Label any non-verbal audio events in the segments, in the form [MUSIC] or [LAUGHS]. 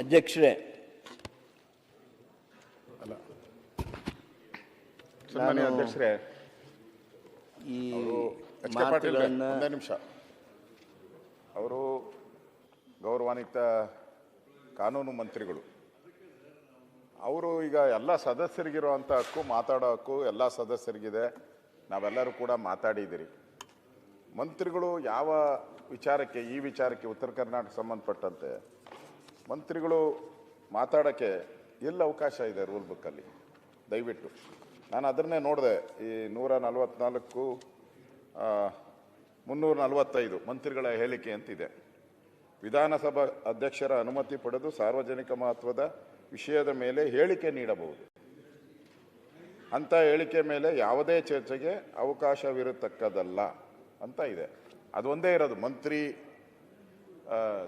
ಅಧ್ಯಕ್ಷರೇ. ಸನ್ಮಾನ್ಯ ನಾನು ಅಧ್ಯಕ್ಷರೇ. ಈ ಎಚ್ ಕೆ ಪಾಟೀಲ್ ಮಾತುಗಳನ್ನ ಒಂದೇ ನಿಮಿಷ. ಅವರು ಗೌರವಾನ್ವಿತ ಕಾನೂನು ಮಂತ್ರಿಗಳು. ಅವರು ಈಗ ಎಲ್ಲ ಸದಸ್ಯರಿಗಿರುವಂಥ ಹಕ್ಕು ಮಾತಾಡೋ ಹಕ್ಕು ಎಲ್ಲ ಸದಸ್ಯರಿಗಿದೆ. ನಾವೆಲ್ಲರೂ ಕೂಡ ಮಾತಾಡಿದ್ದೀರಿ. ಮಂತ್ರಿಗಳು ಯಾವ ವಿಚಾರಕ್ಕೆ, ಈ ವಿಚಾರಕ್ಕೆ ಉತ್ತರ ಕರ್ನಾಟಕ ಸಂಬಂಧಪಟ್ಟಂತೆ ಮಂತ್ರಿಗಳು ಮಾತಾಡೋಕ್ಕೆ ಎಲ್ಲಿ ಅವಕಾಶ ಇದೆ ರೂಲ್ ಬುಕ್ಕಲ್ಲಿ ದಯವಿಟ್ಟು. ನಾನು ಅದನ್ನೇ ನೋಡಿದೆ, ಈ ನೂರ ನಲವತ್ನಾಲ್ಕು ಮುನ್ನೂರ ನಲವತ್ತೈದು ಮಂತ್ರಿಗಳ ಹೇಳಿಕೆ ಅಂತಿದೆ. ವಿಧಾನಸಭಾ ಅಧ್ಯಕ್ಷರ ಅನುಮತಿ ಪಡೆದು ಸಾರ್ವಜನಿಕ ಮಹತ್ವದ ವಿಷಯದ ಮೇಲೆ ಹೇಳಿಕೆ ನೀಡಬಹುದು. ಅಂಥ ಹೇಳಿಕೆ ಮೇಲೆ ಯಾವುದೇ ಚರ್ಚೆಗೆ ಅವಕಾಶವಿರತಕ್ಕದಲ್ಲ ಅಂತ ಇದೆ. ಅದೊಂದೇ ಇರೋದು. ಮಂತ್ರಿ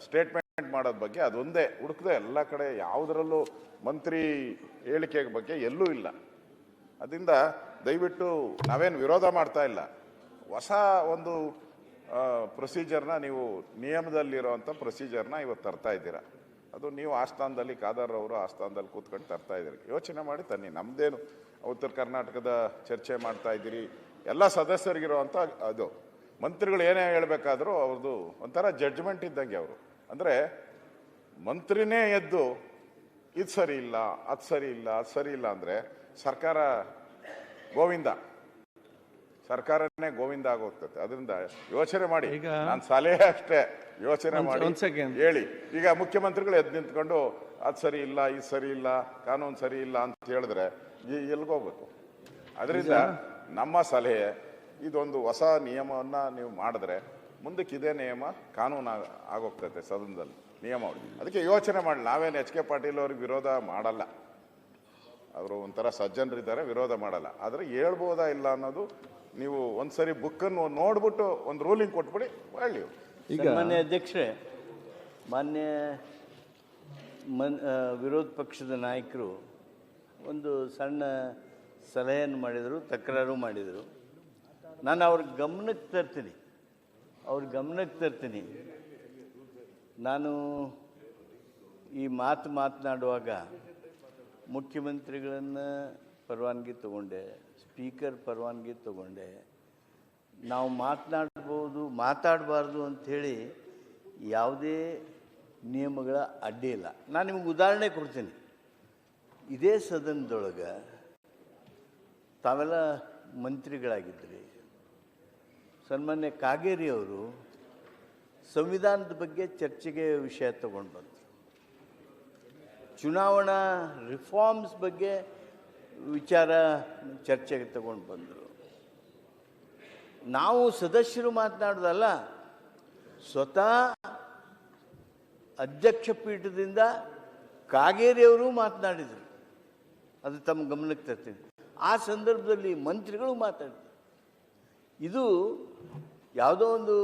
ಸ್ಟೇಟ್ಮೆಂಟ್ ಮಾಡೋದ್ ಬಗ್ಗೆ ಅದೊಂದೇ ಹುಡುಕದೆ ಎಲ್ಲ ಕಡೆ ಯಾವುದರಲ್ಲೂ ಮಂತ್ರಿ ಹೇಳಿಕೆ ಬಗ್ಗೆ ಎಲ್ಲೂ ಇಲ್ಲ. ಅದರಿಂದ ದಯವಿಟ್ಟು ನಾವೇನು ವಿರೋಧ ಮಾಡ್ತಾ ಇಲ್ಲ. ಹೊಸ ಒಂದು ಪ್ರೊಸೀಜರ್ನ ನೀವು ನಿಯಮದಲ್ಲಿರುವಂಥ ಪ್ರೊಸೀಜರ್ನ ಇವತ್ತು ತರ್ತಾ ಇದ್ದೀರಾ. ಅದು ನೀವು ಆಸ್ಥಾನದಲ್ಲಿ ಅವರು ಆಸ್ಥಾನದಲ್ಲಿ ಕೂತ್ಕೊಂಡು ತರ್ತಾ ಇದ್ದೀರಿ. ಯೋಚನೆ ಮಾಡಿ ತನ್ನಿ. ನಮ್ಮದೇನು ಉತ್ತರ ಕರ್ನಾಟಕದ ಚರ್ಚೆ ಮಾಡ್ತಾ ಇದ್ದೀರಿ. ಎಲ್ಲ ಸದಸ್ಯರಿಗಿರುವಂಥ ಅದು. ಮಂತ್ರಿಗಳು ಏನೇ ಹೇಳಬೇಕಾದರೂ ಅವ್ರದ್ದು ಒಂಥರ ಜಡ್ಜ್ಮೆಂಟ್ ಇದ್ದಂಗೆ ಅವರು. ಅಂದರೆ ಮಂತ್ರಿನೇ ಎದ್ದು ಇದು ಸರಿ ಇಲ್ಲ ಅದು ಸರಿ ಇಲ್ಲ ಅದು ಸರಿ ಇಲ್ಲ ಅಂದರೆ ಸರ್ಕಾರ ಗೋವಿಂದ. ಸರ್ಕಾರನೇ ಗೋವಿಂದ ಆಗೋಗ್ತದೆ. ಅದರಿಂದ ಯೋಚನೆ ಮಾಡಿ. ನಾನು ಸಲಹೆ ಅಷ್ಟೇ. ಯೋಚನೆ ಮಾಡಿ. ಹೇಳಿ. ಈಗ ಮುಖ್ಯಮಂತ್ರಿಗಳು ಎದ್ದು ನಿಂತ್ಕೊಂಡು ಅದು ಸರಿ ಇಲ್ಲ ಇದು ಸರಿ ಇಲ್ಲ ಕಾನೂನು ಸರಿ ಇಲ್ಲ ಅಂತ ಹೇಳಿದ್ರೆ ಎಲ್ಲಿಗೋಗ್ಬೇಕು ಅದರಿಂದ ನಮ್ಮ ಸಲಹೆ ಇದೊಂದು ಹೊಸ ನಿಯಮವನ್ನು ನೀವು ಮಾಡಿದ್ರೆ ಮುಂದಕ್ಕೆ ಇದೇ ನಿಯಮ ಕಾನೂನು ಆಗೋಗ್ತದೆ ಆಗೋಗ್ತೈತೆ ಸದನದಲ್ಲಿ. ನಿಯಮ ಅದಕ್ಕೆ ಯೋಚನೆ ಮಾಡಿ. ನಾವೇನು ಎಚ್ ಕೆ ಪಾಟೀಲ್ ಅವ್ರಿಗೆ ವಿರೋಧ ಮಾಡಲ್ಲ. ಅವರು ಒಂಥರ ಸಜ್ಜನರಿದ್ದಾರೆ ವಿರೋಧ ಮಾಡಲ್ಲ. ಆದರೆ ಹೇಳ್ಬೋದಾ ಇಲ್ಲ ಅನ್ನೋದು ನೀವು ಒಂದ್ಸರಿ ಬುಕ್ಕನ್ನು ನೋಡ್ಬಿಟ್ಟು ಒಂದು ರೂಲಿಂಗ್ ಕೊಟ್ಬಿಡಿ ಒಳ್ಳೆ ಈಗ ಮಾನ್ಯ ಅಧ್ಯಕ್ಷರೇ ಮಾನ್ಯ ಮನ್ ವಿರೋಧ ಪಕ್ಷದ ನಾಯಕರು ಒಂದು ಸಣ್ಣ ಸಲಹೆಯನ್ನು ಮಾಡಿದರು ತಕರಾರು ಮಾಡಿದರು. ನಾನು ಅವ್ರ ಗಮನಕ್ಕೆ ತರ್ತೀನಿ. ಅವ್ರ ಗಮನಕ್ಕೆ ತರ್ತೀನಿ. ನಾನು ಈ ಮಾತು ಮಾತನಾಡುವಾಗ ಮುಖ್ಯಮಂತ್ರಿಗಳನ್ನು ಪರವಾನಗಿ ತಗೊಂಡೆ, ಸ್ಪೀಕರ್ ಪರವಾನಗಿ ತಗೊಂಡೆ. ನಾವು ಮಾತನಾಡ್ಬೋದು, ಮಾತಾಡಬಾರ್ದು ಅಂಥೇಳಿ ಯಾವುದೇ ನಿಯಮಗಳ ಅಡ್ಡಿ ಇಲ್ಲ. ನಾನು ನಿಮಗೆ ಉದಾಹರಣೆ ಕೊಡ್ತೀನಿ. ಇದೇ ಸದನದೊಳಗೆ ತಾವೆಲ್ಲ ಮಂತ್ರಿಗಳಾಗಿದ್ರಿ. ಸನ್ಮಾನ್ಯ ಕಾಗೇರಿ ಅವರು ಸಂವಿಧಾನದ ಬಗ್ಗೆ ಚರ್ಚೆಗೆ ವಿಷಯ ತಗೊಂಡು ಬಂದರು. ಚುನಾವಣಾ ರಿಫಾರ್ಮ್ಸ್ ಬಗ್ಗೆ ವಿಚಾರ ಚರ್ಚೆಗೆ ತಗೊಂಡು ಬಂದರು. ನಾವು ಸದಸ್ಯರು ಮಾತನಾಡೋದಲ್ಲ, ಸ್ವತಃ ಅಧ್ಯಕ್ಷ ಪೀಠದಿಂದ ಕಾಗೇರಿಯವರು ಮಾತನಾಡಿದರು. ಅದು ತಮ್ಮ ಗಮನಕ್ಕೆ ತರ್ತೀನಿ. ಆ ಸಂದರ್ಭದಲ್ಲಿ ಮಂತ್ರಿಗಳು ಮಾತಾಡಿದರು. ಇದು ಯಾವುದೋ ಒಂದು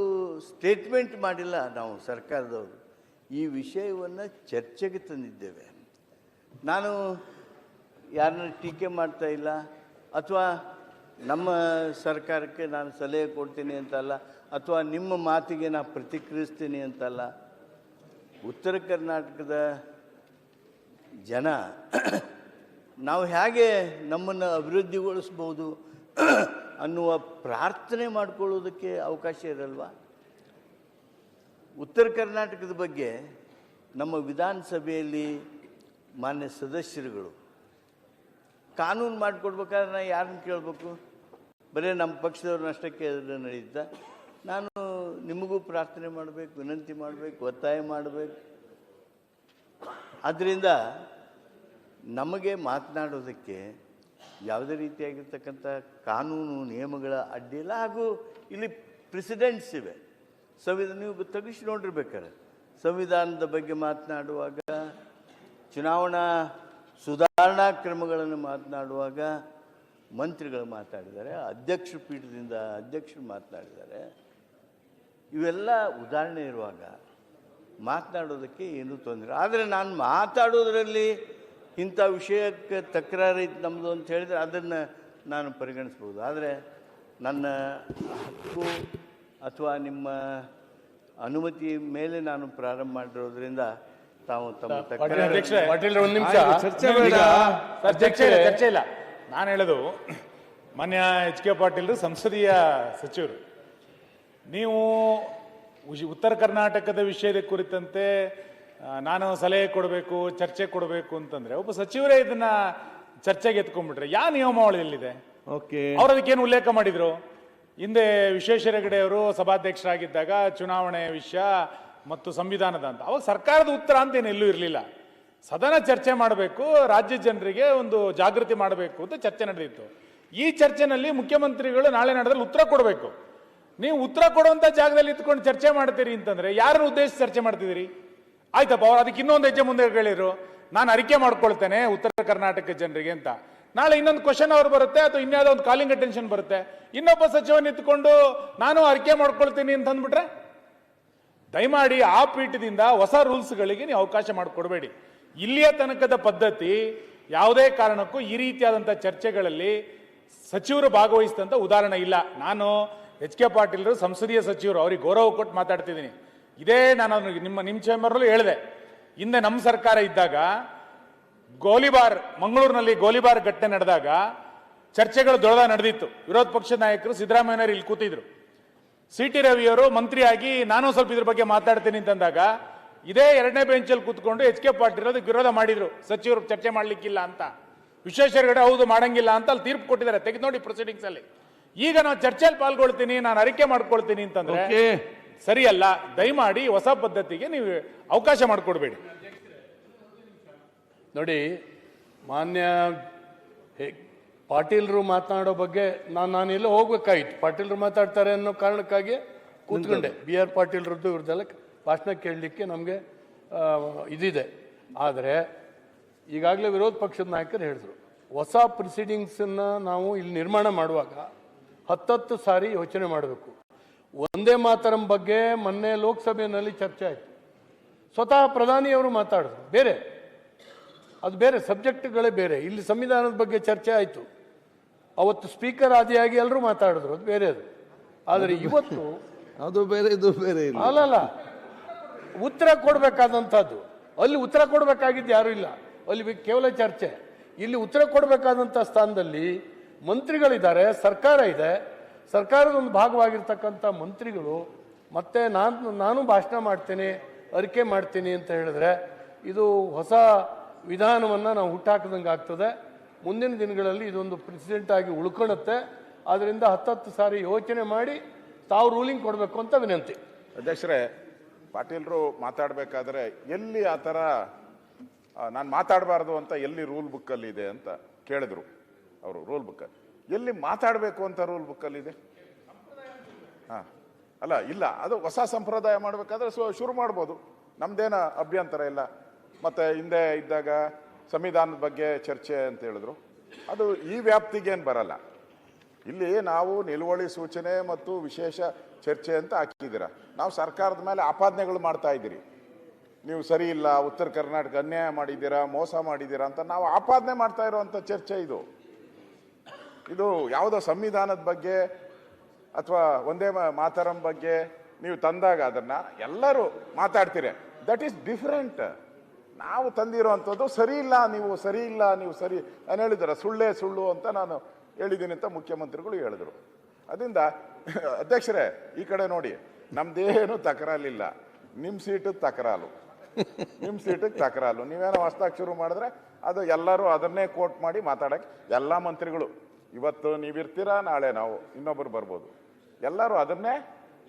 ಸ್ಟೇಟ್ಮೆಂಟ್ ಮಾಡಿಲ್ಲ ನಾವು ಸರ್ಕಾರದವರು. ಈ ವಿಷಯವನ್ನು ಚರ್ಚೆಗೆ ತಂದಿದ್ದೇವೆ. ನಾನು ಯಾರನ್ನ ಟೀಕೆ ಮಾಡ್ತಾ ಇಲ್ಲ, ಅಥವಾ ನಮ್ಮ ಸರ್ಕಾರಕ್ಕೆ ನಾನು ಸಲಹೆ ಕೊಡ್ತೀನಿ ಅಂತಲ್ಲ, ಅಥವಾ ನಿಮ್ಮ ಮಾತಿಗೆ ನಾನು ಪ್ರತಿಕ್ರಿಯಿಸ್ತೀನಿ ಅಂತಲ್ಲ, ಉತ್ತರ ಕರ್ನಾಟಕದ ಜನ ನಾವು ಹೇಗೆ ನಮ್ಮನ್ನು ಅಭಿವೃದ್ಧಿಗೊಳಿಸ್ಬೋದು ಅನ್ನುವ ಪ್ರಾರ್ಥನೆ ಮಾಡಿಕೊಳ್ಳೋದಕ್ಕೆ ಅವಕಾಶ ಇರಲ್ವಾ? ಉತ್ತರ ಕರ್ನಾಟಕದ ಬಗ್ಗೆ ನಮ್ಮ ವಿಧಾನಸಭೆಯಲ್ಲಿ ಮಾನ್ಯ ಸದಸ್ಯರುಗಳು, ಕಾನೂನು ಮಾಡಿಕೊಡ್ಬೇಕಾದ್ರೆ ನಾನು ಯಾರನ್ನು ಕೇಳಬೇಕು? ಬರೀ ನಮ್ಮ ಪಕ್ಷದವ್ರನ್ನಷ್ಟೇ ಕೇಳಿದ್ರೆ ನಡೀತ ನಾನು ನಿಮಗೂ ಪ್ರಾರ್ಥನೆ ಮಾಡಬೇಕು, ವಿನಂತಿ ಮಾಡಬೇಕು, ಒತ್ತಾಯ ಮಾಡಬೇಕು. ಆದ್ದರಿಂದ ನಮಗೆ ಮಾತನಾಡೋದಕ್ಕೆ ಯಾವುದೇ ರೀತಿಯಾಗಿರ್ತಕ್ಕಂಥ ಕಾನೂನು ನಿಯಮಗಳ ಅಡ್ಡಿಲ್ಲ ಹಾಗೂ ಇಲ್ಲಿ ಪ್ರೆಸಿಡೆಂಟ್ಸ್ ಇವೆ. ಸಂವಿಧಾನ, ನೀವು ತೆಗಿಸಿ ನೋಡಿರ್ಬೇಕಾರೆ ಸಂವಿಧಾನದ ಬಗ್ಗೆ ಮಾತನಾಡುವಾಗ, ಚುನಾವಣಾ ಸುಧಾರಣಾ ಕ್ರಮಗಳನ್ನು ಮಾತನಾಡುವಾಗ ಮಂತ್ರಿಗಳು ಮಾತಾಡಿದ್ದಾರೆ ಅಧ್ಯಕ್ಷ ಪೀಠದಿಂದ ಅಧ್ಯಕ್ಷರು ಮಾತನಾಡಿದ್ದಾರೆ. ಇವೆಲ್ಲ ಉದಾಹರಣೆ ಇರುವಾಗ ಮಾತನಾಡೋದಕ್ಕೆ ಏನೂ ತೊಂದರೆ? ಆದರೆ ನಾನು ಮಾತಾಡೋದ್ರಲ್ಲಿ ಇಂಥ ವಿಷಯಕ್ಕೆ ತಕರಾರು ಐತೆ ನಮ್ಮದು ಅಂತ ಹೇಳಿದರೆ ಅದನ್ನು ನಾನು ಪರಿಗಣಿಸ್ಬೋದು. ಆದರೆ ನನ್ನ ಹಕ್ಕು ಅಥವಾ ನಿಮ್ಮ ಅನುಮತಿ ಮೇಲೆ ನಾನು ಪ್ರಾರಂಭ ಮಾಡಿರೋದ್ರಿಂದ ತಾವು ತಮ್ಮ ಚರ್ಚೆ ಬೇಡ. ಸರ್, ಚರ್ಚೆ ಇಲ್ಲ ಚರ್ಚೆ ಇಲ್ಲ. ನಾನು ಹೇಳೋದು ಮಾನ್ಯ ಎಚ್ ಕೆ ಪಾಟೀಲ್ರು ಸಂಸದೀಯ ಸಚಿವರು. ನೀವು ಉತ್ತರ ಕರ್ನಾಟಕದ ವಿಷಯದ ಕುರಿತಂತೆ ನಾನು ಸಲಹೆ ಕೊಡಬೇಕು ಚರ್ಚೆ ಕೊಡಬೇಕು ಅಂತಂದ್ರೆ ಒಬ್ಬ ಸಚಿವರೇ ಇದನ್ನ ಚರ್ಚೆಗೆ ಎತ್ಕೊಂಡ್ಬಿಟ್ರೆ ಯಾವ ನಿಯಮಾವಳಿಯಲ್ಲಿದೆ? ಓಕೆ. ಅವ್ರು ಅದಕ್ಕೇನು ಉಲ್ಲೇಖ ಮಾಡಿದ್ರು? ಹಿಂದೆ ವಿಶ್ವೇಶ್ವರ ಹೆಗಡೆ ಅವರು ಸಭಾಧ್ಯಕ್ಷರಾಗಿದ್ದಾಗ ಚುನಾವಣೆ ವಿಷಯ ಮತ್ತು ಸಂವಿಧಾನದ ಅಂತ. ಅವಾಗ ಸರ್ಕಾರದ ಉತ್ತರ ಅಂತ ಏನು ಎಲ್ಲೂ ಇರಲಿಲ್ಲ. ಸದನ ಚರ್ಚೆ ಮಾಡಬೇಕು ರಾಜ್ಯ ಜನರಿಗೆ ಒಂದು ಜಾಗೃತಿ ಮಾಡಬೇಕು ಅಂತ ಚರ್ಚೆ ನಡೆದಿತ್ತು. ಈ ಚರ್ಚೆನಲ್ಲಿ ಮುಖ್ಯಮಂತ್ರಿಗಳು ನಾಳೆ ನಡೆದಲ್ಲಿ ಉತ್ತರ ಕೊಡಬೇಕು. ನೀವು ಉತ್ತರ ಕೊಡುವಂತ ಜಾಗದಲ್ಲಿ ಇತ್ಕೊಂಡು ಚರ್ಚೆ ಮಾಡ್ತೀರಿ ಅಂತಂದ್ರೆ ಯಾರನ್ನ ಉದ್ದೇಶಿಸಿ ಚರ್ಚೆ ಮಾಡ್ತಿದ್ದೀರಿ? ಆಯ್ತಪ್ಪ, ಅವ್ರು ಅದಕ್ಕೆ ಇನ್ನೊಂದು ಹೆಜ್ಜೆ ಮುಂದೆ ಹೇಳಿರು ನಾನು ಅರಿಕೆ ಮಾಡ್ಕೊಳ್ತೇನೆ ಉತ್ತರ ಕರ್ನಾಟಕ ಜನರಿಗೆ ಅಂತ. ನಾಳೆ ಇನ್ನೊಂದು ಕ್ವಶನ್ ಅವ್ರು ಬರುತ್ತೆ, ಅಥವಾ ಇನ್ಯಾವುದೋ ಒಂದು ಕಾಲಿಂಗ್ ಅಟೆನ್ಷನ್ ಬರುತ್ತೆ. ಇನ್ನೊಬ್ಬ ಸಚಿವ ನಿಂತ್ಕೊಂಡು ನಾನು ಅರಿಕೆ ಮಾಡ್ಕೊಳ್ತೀನಿ ಅಂತ ಅಂದ್ಬಿಟ್ರೆ? ದಯಮಾಡಿ ಆ ಪೀಠದಿಂದ ಹೊಸ ರೂಲ್ಸ್ಗಳಿಗೆ ನೀವು ಅವಕಾಶ ಮಾಡಿಕೊಡ್ಬೇಡಿ. ಇಲ್ಲಿಯ ತನಕದ ಪದ್ಧತಿ ಯಾವುದೇ ಕಾರಣಕ್ಕೂ ಈ ರೀತಿಯಾದಂಥ ಚರ್ಚೆಗಳಲ್ಲಿ ಸಚಿವರು ಭಾಗವಹಿಸಿದಂಥ ಉದಾಹರಣೆ ಇಲ್ಲ. ನಾನು ಎಚ್ ಕೆ ಪಾಟೀಲರು, ಸಂಸದೀಯ ಸಚಿವರು, ಅವ್ರಿಗೆ ಗೌರವ ಕೊಟ್ಟು ಮಾತಾಡ್ತಿದ್ದೀನಿ. ಇದೇ ನಾನು ನಿಮ್ಮ ನಿಮ್ಮ ಚೇಂಬರ್ನಲ್ಲೂ ಹೇಳಿದೆ. ಹಿಂದೆ ನಮ್ಮ ಸರ್ಕಾರ ಇದ್ದಾಗ, ಗೋಲಿಬಾರ್, ಮಂಗಳೂರಿನಲ್ಲಿ ಗೋಲಿಬಾರ್ ಘಟನೆ ನಡೆದಾಗ ಚರ್ಚೆಗಳು ದೊಡ್ಡದ ನಡೆದಿತ್ತು. ವಿರೋಧ ಪಕ್ಷದ ನಾಯಕರು ಸಿದ್ದರಾಮಯ್ಯನವರು ಇಲ್ಲಿ ಕೂತಿದ್ರು. ಸಿ ಟಿ ರವಿಯವರು ಮಂತ್ರಿಯಾಗಿ ನಾನು ಸ್ವಲ್ಪ ಇದ್ರ ಬಗ್ಗೆ ಮಾತಾಡ್ತೀನಿ ಅಂತಂದಾಗ, ಇದೇ ಎರಡನೇ ಬೆಂಚಲ್ಲಿ ಕೂತ್ಕೊಂಡು ಎಚ್ ಕೆ ಪಾಟೀಲ್ ಅದಕ್ಕೆ ವಿರೋಧ ಮಾಡಿದ್ರು. ಸಚಿವರು ಚರ್ಚೆ ಮಾಡಲಿಕ್ಕಿಲ್ಲ ಅಂತ. ವಿಶ್ವೇಶ್ವರಗಡೆ ಹೌದು ಮಾಡಂಗಿಲ್ಲ ಅಂತ ಅಲ್ಲಿ ತೀರ್ಪು ಕೊಟ್ಟಿದ್ದಾರೆ. ತೆಗೆದು ನೋಡಿ ಪ್ರೊಸೀಡಿಂಗ್ಸ್ ಅಲ್ಲಿ. ಈಗ ನಾವು ಚರ್ಚೆಯಲ್ಲಿ ಪಾಲ್ಗೊಳ್ತೀನಿ, ನಾನು ಅರಿಕೆ ಮಾಡ್ಕೊಳ್ತೀನಿ ಅಂತಂದ್ರೆ ಸರಿಯಲ್ಲ ದಯಮಾಡಿ ಹೊಸ ಪದ್ಧತಿಗೆ ನೀವು ಅವಕಾಶ ಮಾಡಿಕೊಡ್ಬೇಡಿ. ನೋಡಿ ಮಾನ್ಯ ಹೆ- ಪಾಟೀಲ್ರು ಮಾತನಾಡೋ ಬಗ್ಗೆ ನಾನು ನಾನೆಲ್ಲ ಹೋಗ್ಬೇಕಾಗಿತ್ತು ಪಾಟೀಲ್ರು ಮಾತಾಡ್ತಾರೆ ಅನ್ನೋ ಕಾರಣಕ್ಕಾಗಿ ಕೂತ್ಕೊಂಡೆ. ಬಿ ಆರ್ ಪಾಟೀಲ್ರದ್ದು ಇವ್ರದ್ದೆಲ್ಲ ಭಾಷಣ ಕೇಳಲಿಕ್ಕೆ ನಮಗೆ ಇದಿದೆ. ಆದರೆ ಈಗಾಗಲೇ ವಿರೋಧ ಪಕ್ಷದ ನಾಯಕರು ಹೇಳಿದ್ರು. ಹೊಸ ಪ್ರೊಸೀಡಿಂಗ್ಸನ್ನು ನಾವು ಇಲ್ಲಿ ನಿರ್ಮಾಣ ಮಾಡುವಾಗ ಹತ್ತತ್ತು ಸಾರಿ ಯೋಚನೆ ಮಾಡಬೇಕು. ಒಂದೇ ಮಾತರಂ ಬಗ್ಗೆ ಮೊನ್ನೆ ಲೋಕಸಭೆಯಲ್ಲಿ ಚರ್ಚೆ ಆಯಿತು. ಸ್ವತಃ ಪ್ರಧಾನಿಯವರು ಮಾತಾಡಿದ್ರು. ಬೇರೆ. ಅದು ಬೇರೆ ಸಬ್ಜೆಕ್ಟ್ಗಳೇ ಬೇರೆ. ಇಲ್ಲಿ ಸಂವಿಧಾನದ ಬಗ್ಗೆ ಚರ್ಚೆ ಆಯಿತು. ಅವತ್ತು ಸ್ಪೀಕರ್ ಆದಿಯಾಗಿ ಎಲ್ಲರೂ ಮಾತಾಡಿದ್ರು. ಅದು ಬೇರೆ ಅದು. ಆದರೆ ಇವತ್ತು ಅದು ಬೇರೆ ಇದು ಬೇರೆ ಅಲ್ಲಲ್ಲ. ಉತ್ತರ ಕೊಡಬೇಕಾದಂಥದ್ದು. ಅಲ್ಲಿ ಉತ್ತರ ಕೊಡಬೇಕಾಗಿದ್ದು ಯಾರೂ ಇಲ್ಲ. ಅಲ್ಲಿ ಕೇವಲ ಚರ್ಚೆ. ಇಲ್ಲಿ ಉತ್ತರ ಕೊಡಬೇಕಾದಂಥ ಸ್ಥಾನದಲ್ಲಿ ಮಂತ್ರಿಗಳಿದ್ದಾರೆ ಸರ್ಕಾರ ಇದೆ. ಸರ್ಕಾರದ ಒಂದು ಭಾಗವಾಗಿರ್ತಕ್ಕಂಥ ಮಂತ್ರಿಗಳು, ಮತ್ತೆ ನಾನು ನಾನು ಭಾಷಣ ಮಾಡ್ತೀನಿ, ಅರಿಕೆ ಮಾಡ್ತೀನಿ ಅಂತ ಹೇಳಿದ್ರೆ ಇದು ಹೊಸ ವಿಧಾನವನ್ನು ನಾವು ಹುಟ್ಟಾಕದಂಗೆ ಆಗ್ತದೆ. ಮುಂದಿನ ದಿನಗಳಲ್ಲಿ ಇದೊಂದು ಪ್ರೆಸಿಡೆಂಟ್ ಆಗಿ ಅದರಿಂದ ಹತ್ತತ್ತು ಸಾರಿ ಯೋಚನೆ ಮಾಡಿ ತಾವು ರೂಲಿಂಗ್ ಕೊಡಬೇಕು ಅಂತ ವಿನಂತಿ. ಅಧ್ಯಕ್ಷರೇ, ಪಾಟೀಲ್ರು ಮಾತಾಡಬೇಕಾದ್ರೆ ಎಲ್ಲಿ ಆ ಥರ ನಾನು ಮಾತಾಡಬಾರ್ದು ಅಂತ ಎಲ್ಲಿ ರೂಲ್ ಬುಕ್ಕಲ್ಲಿ ಇದೆ ಅಂತ ಕೇಳಿದ್ರು. ಅವರು ರೂಲ್ ಬುಕ್ ಎಲ್ಲಿ ಮಾತಾಡಬೇಕು ಅಂತ ರೂಲ್ ಬುಕ್ಕಲ್ಲಿ ಇದೆ? ಹಾಂ. ಅಲ್ಲ, ಇಲ್ಲ, ಅದು ಹೊಸ ಸಂಪ್ರದಾಯ ಮಾಡಬೇಕಾದ್ರೆ ಸೊ ಶುರು ಮಾಡ್ಬೋದು. ನಮ್ದೇನ ಅಭ್ಯಂತರ ಇಲ್ಲ. ಮತ್ತೆ ಹಿಂದೆ ಇದ್ದಾಗ ಸಂವಿಧಾನದ ಬಗ್ಗೆ ಚರ್ಚೆ ಅಂತ ಹೇಳಿದ್ರು. ಅದು ಈ ವ್ಯಾಪ್ತಿಗೇನು ಬರಲ್ಲ. ಇಲ್ಲಿ ನಾವು ನಿಲುವಳಿ ಸೂಚನೆ ಮತ್ತು ವಿಶೇಷ ಚರ್ಚೆ ಅಂತ ಹಾಕಿದ್ದೀರ? ನಾವು ಸರ್ಕಾರದ ಮೇಲೆ ಆಪಾದನೆಗಳು ಮಾಡ್ತಾ ಇದ್ದೀರಿ. ನೀವು ಸರಿ ಇಲ್ಲ, ಉತ್ತರ ಕರ್ನಾಟಕ ಅನ್ಯಾಯ ಮಾಡಿದ್ದೀರಾ, ಮೋಸ ಮಾಡಿದ್ದೀರಾ ಅಂತ ನಾವು ಆಪಾದನೆ ಮಾಡ್ತಾ ಇರೋವಂಥ ಚರ್ಚೆ ಇದು. ಇದು ಯಾವುದೋ ಸಂವಿಧಾನದ ಬಗ್ಗೆ ಅಥವಾ ಒಂದೇ ಮಾತಾರಂ ಬಗ್ಗೆ ನೀವು ತಂದಾಗ ಅದನ್ನ ಎಲ್ಲರೂ ಮಾತಾಡ್ತೀರಿ. ದಟ್ ಈಸ್ ಡಿಫ್ರೆಂಟ್ ನಾವು ತಂದಿರೋವಂಥದ್ದು ಸರಿ ಇಲ್ಲ, ನೀವು ಸರಿ ಇಲ್ಲ, ನೀವು ಸರಿ, ನಾನು ಹೇಳಿದಾರೆ ಸುಳ್ಳೇ ಸುಳ್ಳು ಅಂತ ನಾನು ಹೇಳಿದ್ದೀನಿ ಅಂತ ಮುಖ್ಯಮಂತ್ರಿಗಳು ಹೇಳಿದ್ರು. ಅದರಿಂದ [LAUGHS] ಅಧ್ಯಕ್ಷರೇ, ಈ ಕಡೆ ನೋಡಿ, ನಮ್ದೇನು ತಕರಾಲಿಲ್ಲ. ನಿಮ್ಮ ಸೀಟು ತಕರಾಲು. ನಿಮ್ಮ ಸೀಟಿಗೆ ತಕರಾಲು. ನೀವೇನೋ ಹೊಸ್ದಾಗಿ ಶುರು ಮಾಡಿದ್ರೆ ಅದು ಎಲ್ಲರೂ ಅದನ್ನೇ ಕೋಟ್ ಮಾಡಿ ಮಾತಾಡಕ್ಕೆ ಎಲ್ಲ ಮಂತ್ರಿಗಳು ಇವತ್ತು ನೀವಿರ್ತೀರಾ? ನಾಳೆ ನಾವು. ಇನ್ನೊಬ್ಬರು ಬರ್ಬೋದು. ಎಲ್ಲರೂ ಅದನ್ನೇ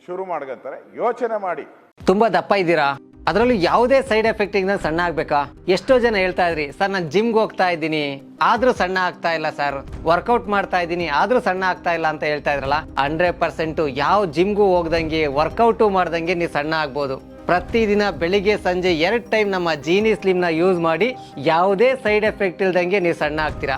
ಶುರು ಮಾಡ್ಕೊಂತಾರೆ. ಯೋಚನೆ ಮಾಡಿ. ತುಂಬಾ ದಪ್ಪ ಇದ್ದೀರಾ? ಅದರಲ್ಲೂ ಯಾವುದೇ ಸೈಡ್ ಎಫೆಕ್ಟ್ ಇಂದ ಸಣ್ಣ ಆಗ್ಬೇಕಾ? ಎಷ್ಟೋ ಜನ ಹೇಳ್ತಾ ಇದ್ರಿ, ಸರ್, ನಾನು ಜಿಮ್ಗೆ ಹೋಗ್ತಾ ಇದ್ದೀನಿ. ಆದ್ರೂ ಸಣ್ಣ ಆಗ್ತಾ ಇಲ್ಲ, ಸರ್. ವರ್ಕೌಟ್ ಮಾಡ್ತಾ ಇದ್ದೀನಿ, ಆದ್ರೂ ಸಣ್ಣ ಆಗ್ತಾ ಇಲ್ಲ ಅಂತ ಹೇಳ್ತಾ ಇದ್ರಲ್ಲ, ಹಂಡ್ರೆಡ್ ಪರ್ಸೆಂಟ್ ಯಾವ ಜಿಮ್ಗೂ ಹೋಗ್ದಂಗೆ ವರ್ಕೌಟು ಮಾಡ್ದಂಗೆ ನೀವು ಸಣ್ಣ ಆಗ್ಬೋದು. ಪ್ರತಿದಿನ ಬೆಳಿಗ್ಗೆ, ಸಂಜೆ ಎರಡು ಟೈಮ್ ನಮ್ಮ ಜೀನಿ ಸ್ಲಿಮ್ನ ಯೂಸ್ ಮಾಡಿ, ಯಾವುದೇ ಸೈಡ್ ಎಫೆಕ್ಟ್ ಇಲ್ದಂಗೆ ನೀವು ಸಣ್ಣ ಆಗ್ತೀರಾ?